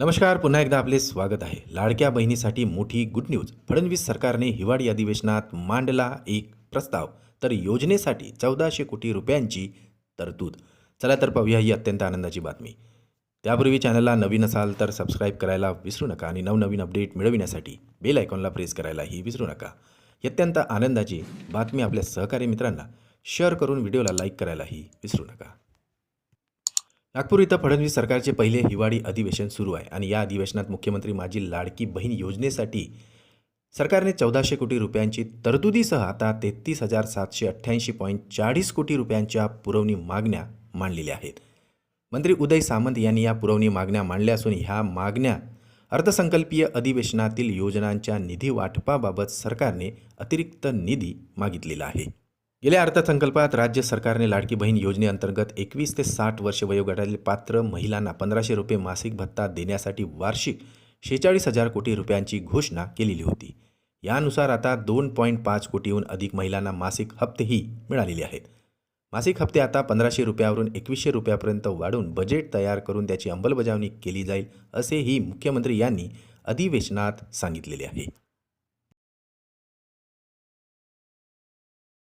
नमस्कार पुन्हा एकदा आपले स्वागत आहे. लाडक्या बहिणीसाठी मोठी गुड न्यूज फडणवीस सरकारने हिवाळी अधिवेशनात मांडला एक प्रस्ताव. तर योजनेसाठी चौदाशे कोटी रुपयांची तरतूद. चला तर पाहूया ही अत्यंत आनंदाची बातमी. त्यापूर्वी चॅनलला नवीन असाल तर सबस्क्राईब करायला विसरू नका आणि नवनवीन अपडेट मिळविण्यासाठी बेल आयकॉनला प्रेस करायलाही विसरू नका. ही अत्यंत आनंदाची बातमी आपल्या सहकारी मित्रांना शेअर करून व्हिडिओला लाईक करायलाही विसरू नका. नागपूर इथं फडणवीस सरकारचे पहिले हिवाळी अधिवेशन सुरू आहे आणि या अधिवेशनात मुख्यमंत्री माझी लाडकी बहीण योजनेसाठी सरकारने चौदाशे कोटी रुपयांची तरतुदीसह आता तेहतीस हजार सातशे अठ्ठ्याऐंशी पॉईंट चाळीस कोटी रुपयांच्या पुरवणी मागण्या मांडलेल्या आहेत. मंत्री उदय सामंत यांनी या पुरवणी मागण्या मांडल्या असून ह्या मागण्या अर्थसंकल्पीय अधिवेशनातील योजनांच्या निधी वाटपाबाबत सरकारने अतिरिक्त निधी मागितलेला आहे. गेल्या अर्थसंकल्पात राज्य सरकारने लाडकी बहीण योजनेअंतर्गत एकवीस ते साठ वर्ष वयोगटातील पात्र महिलांना पंधराशे रुपये मासिक भत्ता देण्यासाठी वार्षिक शेहेचाळीस हजार कोटी रुपयांची घोषणा केलेली होती. यानुसार आता दोन पॉईंट पाच कोटीहून अधिक महिलांना मासिक हप्तेही मिळालेले आहेत. मासिक हप्ते आता पंधराशे रुपयावरून एकवीसशे रुपयापर्यंत वाढवून बजेट तयार करून त्याची अंमलबजावणी केली जाईल असेही मुख्यमंत्री यांनी अधिवेशनात सांगितलेले आहे.